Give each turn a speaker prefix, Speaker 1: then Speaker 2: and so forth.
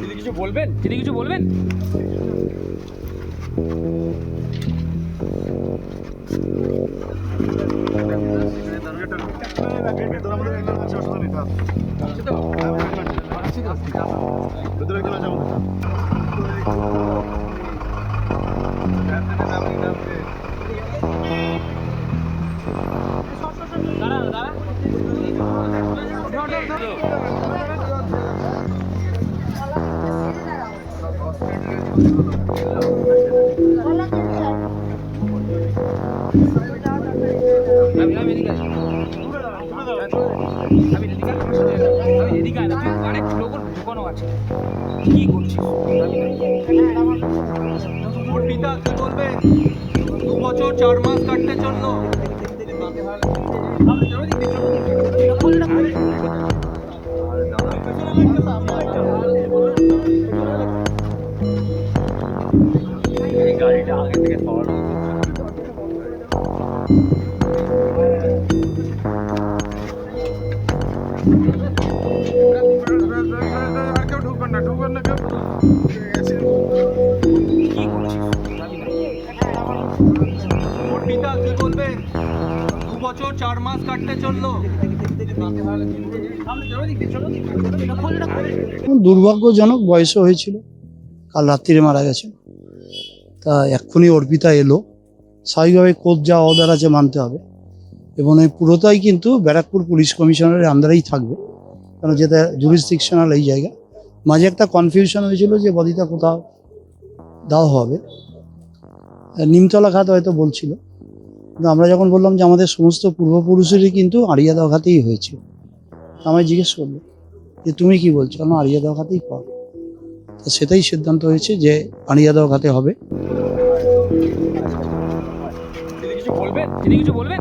Speaker 1: দিদি কিছু বলবেন? তিনি কিছু বলবেন? আমি এদিকে কি করছিস
Speaker 2: ওর পিতা কি বলবে দু বছর চার মাস কাটতে
Speaker 1: এই গাড়িটা আগে থেকে সরানো
Speaker 2: ঢুকবেন না ঢুকবেন না কেউ
Speaker 1: কি করছিস?
Speaker 2: ওর পিতা কি বলবে? দু বছর চার মাস কাটতে চলল।
Speaker 3: দুর্ভাগ্যজনক বয়সও হয়েছিল। কাল রাত্রিরে মারা গেছে তা এক্ষুনি অর্পিতা এলো। স্বাভাবিকভাবে কোর্ট যা অর্ডার আছে মানতে হবে। এবং এই পুরোটাই কিন্তু ব্যারাকপুর পুলিশ কমিশনারের আন্ডারেই থাকবে। কারণ যেটা জুরিসডিকশনাল এই জায়গা। মাঝে একটা কনফিউশন হয়েছিল যে বদিটা কোথাও দেওয়া হবে। নিমতলা ঘাট হয়তো বলছিল। কিন্তু আমরা যখন বললাম যে আমাদের সমস্ত পূর্বপুরুষেরই কিন্তু আড়িয়াদা ঘাটেই হয়েছিল আমায় জিজ্ঞেস করল, যে তুমি কি বলছো? না আড়িয়াদহ ঘাতেই কর তো সেটাই সিদ্ধান্ত হয়েছে যে পানি যাদব ঘাতে হবে
Speaker 1: কিছু বলবেন?